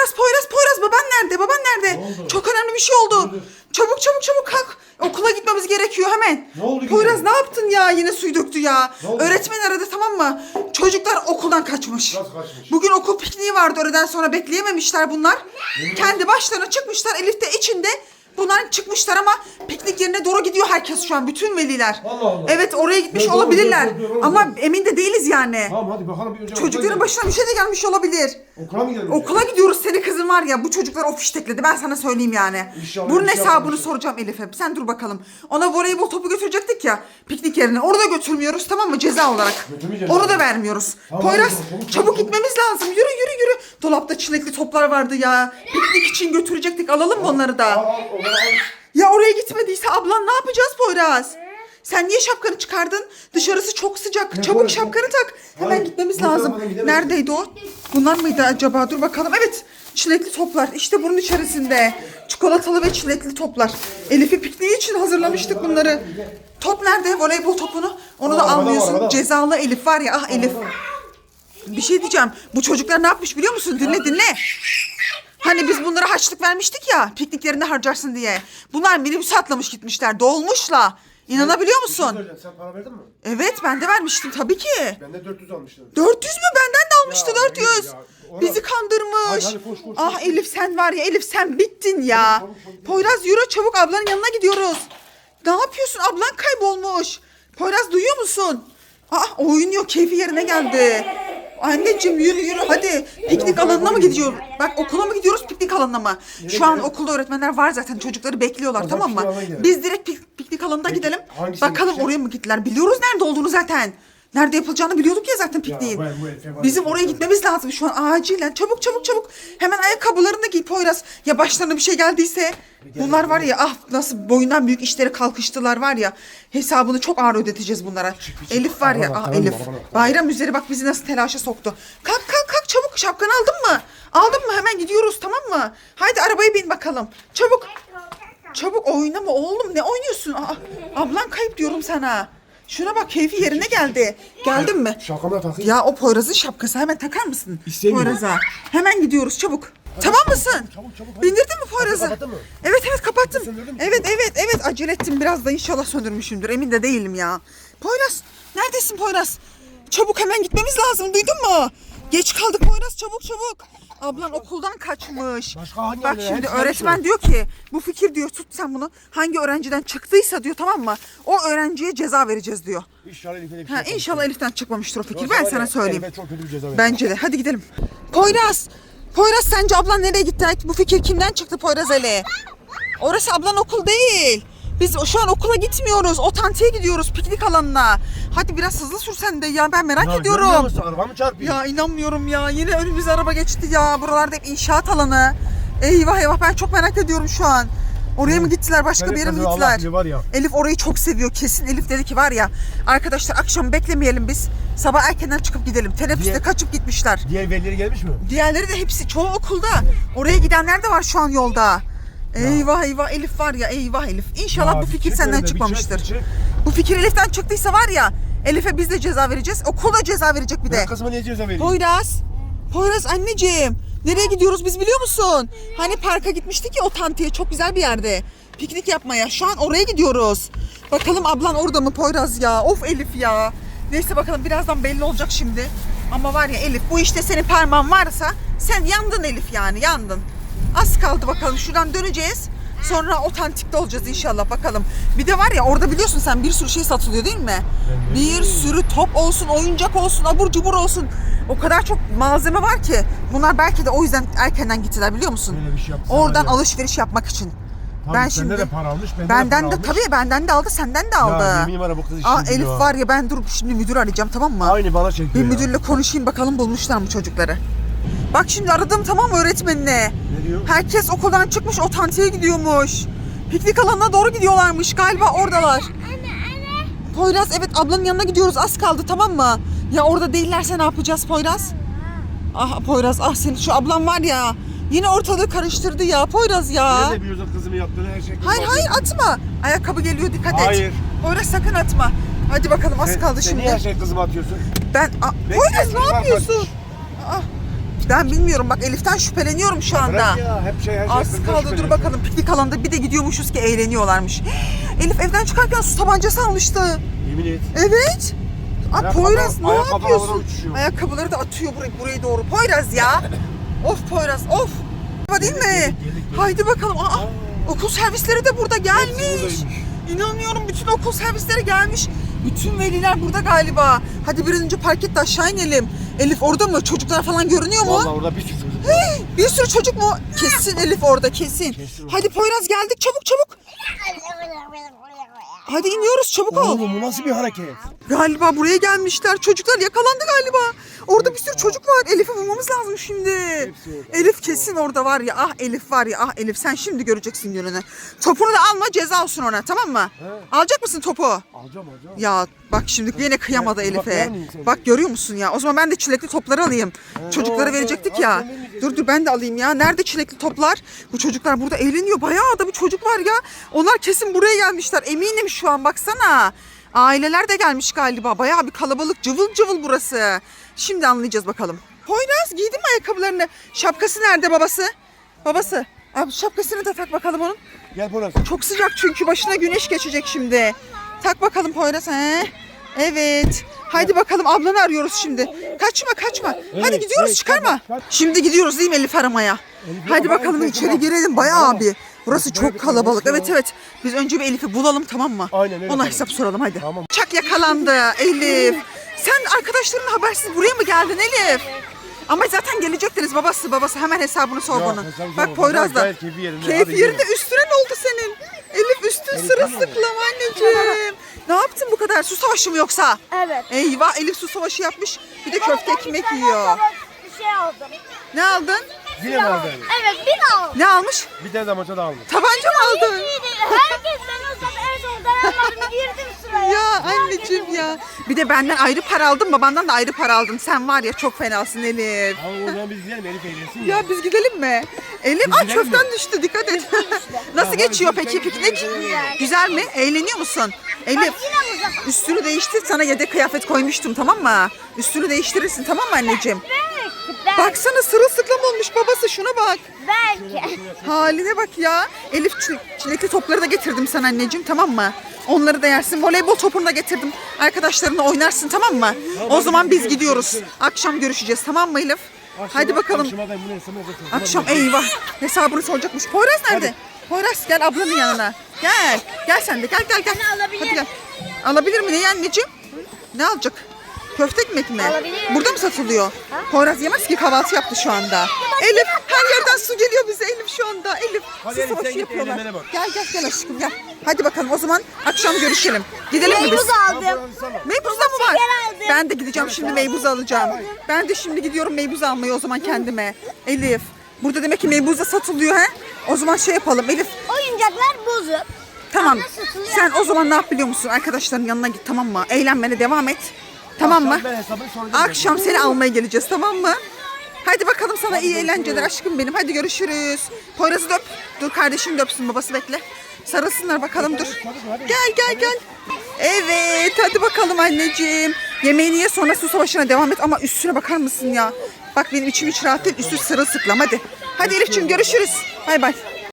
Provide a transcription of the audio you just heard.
Poyraz Poyraz Poyraz baban nerede? Baban nerede? Ne? Çok önemli bir şey oldu. Oldu? Çabuk çabuk çabuk kalk. Okula gitmemiz gerekiyor hemen. Ne oldu yine? Poyraz ne yaptın ya? Yine suyu döktü ya. Ne oldu? Öğretmen aradı tamam mı? Çocuklar okuldan kaçmış. Nasıl kaçmış? Bugün okul pikniği vardı öğleden sonra bekleyememişler bunlar. Kendi başlarına çıkmışlar. Elif de içinde. Bunlar çıkmışlar ama piknik yerine doğru gidiyor herkes şu an. Bütün veliler. Allah Allah. Evet oraya gitmiş doğru, olabilirler. doğru, doğru, doğru. Ama emin de değiliz yani. Tamam hadi bakalım bir önce Çocukların başına bir şey de gelmiş olabilir. Okula mı gidelim? Okula gidiyoruz seni kızın var ya bu çocuklar o fiştekledi ben sana söyleyeyim yani. İnşallah Bunun bir şey hesabını yapmamışlar. soracağım Elif'e. Sen dur bakalım. Ona voleybol topu götürecektik ya piknik yerine. Orada götürmüyoruz tamam mı ceza olarak. Götürmeyeceğiz Onu yani. da vermiyoruz. Tamam, Poyraz çabuk, çabuk, çabuk, gitmemiz lazım. Yürü yürü yürü. Dolapta çilekli toplar vardı ya. Piknik için götürecektik alalım mı onları da? al al. Ya oraya gitmediyse ablan ne yapacağız Poyraz? Sen niye şapkanı çıkardın? Dışarısı çok sıcak. Ne Çabuk şapkanı tak. Hemen Hayır, gitmemiz lazım. Neredeydi o? Bunlar mıydı acaba? Dur bakalım. Evet. Çilekli toplar. İşte bunun içerisinde. Çikolatalı ve çilekli toplar. Elif'i pikniği için hazırlamıştık bunları. Top nerede? Voleybol topunu. Onu da Arabada var, almıyorsun. arabada. Cezalı Elif var ya. Ah Elif. Bir şey diyeceğim. Bu çocuklar ne yapmış biliyor musun? Dinle dinle. Hani biz bunlara harçlık vermiştik ya pikniklerinde harcarsın diye. Bunlar minibüse atlamış gitmişler dolmuşla. İnanabiliyor Bir şey musun? Sen para verdin mi? Evet ben de vermiştim tabii ki. Ben de 400 almıştım. 400 mü? Benden de almıştı Ya, 400. ya, ona- Bizi kandırmış. Hadi, koş, koş, ah koş. Elif sen var ya Elif sen bittin ya. Çabuk, çabuk, çabuk. Poyraz yürü çabuk ablanın yanına gidiyoruz. Ne yapıyorsun? Ablan kaybolmuş. Poyraz duyuyor musun? Ah oynuyor keyfi yerine geldi. Anneciğim yürü yürü hadi. Piknik alanına mı gidiyor? Bak okula mı gidiyoruz piknik alanına mı? Şu an okulda öğretmenler var zaten çocukları bekliyorlar tamam mı? Biz direkt pik- piknik alanına gidelim. hangisine Bakalım gideceğiz? oraya mı gittiler? Biliyoruz nerede olduğunu zaten. Nerede yapılacağını biliyorduk ya zaten pikniğin. bu Efe var Bizim ya. oraya gitmemiz lazım şu an acilen. Çabuk çabuk çabuk. Hemen ayakkabılarını da giy Poyraz. Ya başlarına bir şey geldiyse. Bunlar var ya ah nasıl boyundan büyük işlere kalkıştılar var ya. Hesabını çok ağır ödeteceğiz bunlara. Elif var ya ah? Elif. Bayram üzeri bak bizi nasıl telaşa soktu. Kalk kalk kalk çabuk şapkanı aldın mı? Aldın mı hemen gidiyoruz tamam mı? Haydi arabaya bin bakalım. Çabuk. Çabuk oynama oğlum ne oynuyorsun? Aa, ablan kayıp diyorum sana. Şuna bak keyfi yerine geldi. Geldin mi? Şapkamı da takayım. Ya o Poyraz'ın şapkası hemen takar mısın? İstemiyorum. Poyraz'a. Hemen gidiyoruz çabuk. Tamam mısın? çabuk, çabuk, hadi. Bindirdin mi Poyraz'ı? Kapattın mı? Evet evet kapattım. Söndürdün mü? Evet evet evet acele ettim biraz da inşallah söndürmüşümdür emin de değilim ya. Poyraz neredesin Poyraz? Çabuk hemen gitmemiz lazım duydun mu? Geç kaldık Poyraz çabuk çabuk. Ablan okuldan kaçmış. Başka hangi Bak şimdi öğretmen diyor ki bu fikir diyor tut sen bunu hangi öğrenciden çıktıysa diyor tamam mı? O öğrenciye ceza vereceğiz diyor. İnşallah bir şey Ha, inşallah Elif'ten çıkmamıştır o fikir. Ben sana söyleyeyim. Elif'e çok kötü bir ceza. Bence de. Hadi gidelim. Poyraz. Poyraz sence ablan nereye gitti? Bu fikir kimden çıktı Poyraz Ali? Orası ablan okul değil. Biz şu an okula gitmiyoruz. O tantiye gidiyoruz piknik alanına. Hadi biraz hızlı sürsen de ya ben merak Ya, görmüyor ediyorum. musun? Araba mı çarpıyor? Ya inanmıyorum ya. Yine önümüze araba geçti ya. Buralarda hep inşaat alanı. Eyvah eyvah ben çok merak ediyorum şu an. Oraya mı gittiler başka bir yere mi Allah gittiler? bilir var ya. Elif orayı çok seviyor kesin. Elif dedi ki var ya arkadaşlar akşam beklemeyelim biz. Sabah erkenden çıkıp gidelim. Teneffüste Diye- kaçıp gitmişler. Diğer velileri gelmiş mi? Diğerleri de hepsi çoğu okulda. Oraya gidenler de var şu an yolda. Eyvah eyvah Elif var ya eyvah Elif. İnşallah Ya bu bir fikir çık senden önüne, bir çıkmamıştır. çık, bir çık. Bu fikir Elif'ten çıktıysa var ya Elif'e biz de ceza vereceğiz. Okul da ceza verecek bir de. Kızıma niye ceza vereyim? Poyraz. Poyraz anneciğim. Nereye gidiyoruz biz biliyor musun? Hani parka gitmiştik ya o tantiye çok güzel bir yerde. Piknik yapmaya. Şu an oraya gidiyoruz. Bakalım ablan orada mı Poyraz ya? Of Elif ya. Neyse bakalım birazdan belli olacak şimdi. Ama var ya Elif bu işte senin parmağın varsa sen yandın Elif yani yandın. Az kaldı bakalım şuradan döneceğiz. Sonra otantikte olacağız inşallah bakalım. Bir de var ya orada biliyorsun sen bir sürü şey satılıyor değil mi? Bir sürü top olsun, oyuncak olsun, abur cubur olsun. O kadar çok malzeme var ki. Bunlar belki de o yüzden erkenden gittiler biliyor musun? Böyle bir şey Oradan ya. alışveriş yapmak için. Tabii ben sende şimdi de para almış, bende de benden para de almış. tabii benden de aldı, senden de aldı. Ya yemin var ya bu kız Aa Elif ha. var ya ben dur şimdi müdür arayacağım tamam mı? Aynı bana çekiyor Bir ya. müdürle konuşayım bakalım bulmuşlar mı çocukları. Bak şimdi aradım tamam mı öğretmenine. Ne diyor? Herkes okuldan çıkmış otantiye gidiyormuş. Piknik alanına doğru gidiyorlarmış galiba oradalar. Poyraz evet ablanın yanına gidiyoruz az kaldı tamam mı? Ya orada değillerse ne yapacağız Poyraz? Ah Poyraz ah senin şu ablan var ya. Yine ortalığı karıştırdı ya Poyraz ya. Ne de biliyorsun kızımın yaptığını her şey. Hayır hayır atma. Ayakkabı geliyor dikkat et. Hayır. Poyraz sakın atma. Hadi bakalım az Sen- kaldı sen şimdi. niye her şey kızıma atıyorsun? Ben Bekle, Poyraz ne yapıyorsun? Aa, Ben bilmiyorum bak Elif'ten şüpheleniyorum şu anda. Bırak ya hep şey her şey. Az kaldı dur bakalım piknik alanında bir de gidiyormuşuz ki eğleniyorlarmış. Elif evden çıkarken su tabancası almıştı. Yemin et. Evet. Ayakkabı- Poyraz ne yapıyorsun? Ayakkabıları da atıyor buraya, buraya doğru. Poyraz ya. of Poyraz of. Değil mi? geldik, geldik. Haydi bakalım. Aa, okul servisleri de burada gelmiş. İnanmıyorum bütün okul servisleri gelmiş. Bütün veliler burada galiba. Hadi bir an önce park et de aşağı inelim. Elif orada mı? Çocuklar falan görünüyor mu? Vallahi orada bir sürü çocuk. Bir sürü çocuk mu? Kesin Elif orada kesin. Kesin. Hadi Poyraz geldik çabuk çabuk. Hadi iniyoruz çabuk ol. Oğlum bu nasıl bir hareket? Galiba buraya gelmişler. Çocuklar yakalandı galiba. Orada bir sürü çocuk var. Elif'i bulmamız lazım şimdi. Elif kesin orada var ya. Ah Elif var ya. Ah Elif sen şimdi göreceksin gününü. Topunu da alma ceza olsun ona tamam mı? He. Alacak mısın topu? Alacağım alacağım. Ya bak şimdi yine kıyamadı Evet, Elif'e. Bak görüyor musun ya? O zaman ben de çilekli topları alayım. Çocuklara verecektik ya. Al, sen vermeyeceksin. Dur dur ben de alayım ya. Nerede çilekli toplar? Bu çocuklar burada eğleniyor. Bayağı da bir çocuk var ya. Onlar kesin buraya gelmişler. Eminim şu an baksana. Aileler de gelmiş galiba. Bayağı bir kalabalık cıvıl cıvıl burası. Şimdi anlayacağız bakalım. Poyraz giydin mi ayakkabılarını? Şapkası nerede babası? Babası. Abi şapkasını da tak bakalım onun. Gel Poyraz. Çok sıcak çünkü başına güneş geçecek şimdi. Tak bakalım Poyraz. He? Evet. Haydi bakalım ablanı arıyoruz şimdi. Kaçma kaçma. Hadi Evet, gidiyoruz evet, çıkarma. kaç, kaç. Şimdi gidiyoruz değil mi Elif aramaya? Elif Hadi bakalım içeri girelim bayağı abi. Burası çok kalabalık. Evet evet. Biz önce bir Elif'i bulalım tamam mı? Aynen öyle Ona hesap soralım hadi. Tamam. Çak yakalandı Elif. Sen arkadaşların habersiz buraya mı geldin Elif? Ama zaten gelecektiniz babası babası hemen hesabını sor Ya, bana. hesabı Bak sorma. Poyraz da. Gayet keyfi yerinde. Keyif Hadi yerinde üstüne ne oldu senin? Elif üstün Elif sırılsıklam anneciğim. ne yaptın bu kadar? Su savaşı mı yoksa? Evet. Eyvah Elif su savaşı yapmış. Bir de köfte ekmek yiyor. Bir şey aldım. Ne aldın? Yine mi aldın? Evet bir aldım. Ne almış? Bir tane de maça da aldım. Tabanca mı aldın? Herkes ben o zaman en son dayanamadım girdim sıraya. Ya anneciğim ya. Bir de benden ayrı para aldın, babandan da ayrı para aldın. Sen var ya çok fenasın Elif. Ama o zaman biz gidelim Elif eğlensin ya. Ya biz gidelim mi? Elif ay gidelim köften mi? düştü dikkat et. Nasıl Ya, geçiyor peki piknik? Güzel mi? Eğleniyor musun? Elif üstünü değiştir sana yedek kıyafet koymuştum tamam mı? Üstünü değiştirirsin tamam mı anneciğim? Belki. Belki. Baksana sırılsıklam olmuş babası şuna bak. Belki. Haline bak ya. Elif çi- çilekli topları da getirdim sana anneciğim tamam mı? Onları da yersin. Voleybol topunu da getirdim. Arkadaşlarınla oynarsın tamam mı? O zaman biz gidiyoruz. Akşam görüşeceğiz tamam mı Elif? Hadi bakalım. Akşam eyvah. Hesabını soracakmış. Poyraz nerede? Poyraz gel ablanın yanına. Gel. Gel sen de gel gel gel. alabilir. Hadi gel. Alabilir mi? Ne anneciğim? Ne alacak? Köfte ekmek mi? Alabilir. Burada mı satılıyor? Poyraz yemez ki kahvaltı yaptı şu anda. Elif her yerden su geliyor bize Elif şu anda. Elif Hadi su Elif, git, yapıyorlar. eğlenmene bak. Gel gel gel aşkım gel. Hadi bakalım o zaman akşam görüşelim. Gidelim mi biz? Meybuz aldım. Meybuz da mı var? aldım. Ben de gideceğim şimdi meybuz alacağım. Ben de şimdi gidiyorum meybuz almaya o zaman kendime. Elif. Burada demek ki meybuz da satılıyor he? O zaman şey yapalım Elif. Oyuncaklar bozuk. Tamam. Ama satılıyor. Sen o zaman ne yap biliyor musun? Arkadaşların yanına git tamam mı? Eğlenmene devam et. Tamam mı? Ben hesabını soracağım. Akşam seni almaya geleceğiz tamam mı? Hadi bakalım sana iyi eğlenceler aşkım benim. Hadi görüşürüz. Poyraz'ı döp. Dur kardeşim döpsün babası bekle. Sarılsınlar bakalım dur. Gel gel gel. Evet hadi bakalım anneciğim. Yemeğini ye sonra su savaşına devam et ama üstüne bakar mısın ya? Bak benim içim hiç rahat değil. Üstü sırılsıklam hadi. Hadi Elif'ciğim görüşürüz. Bay bay.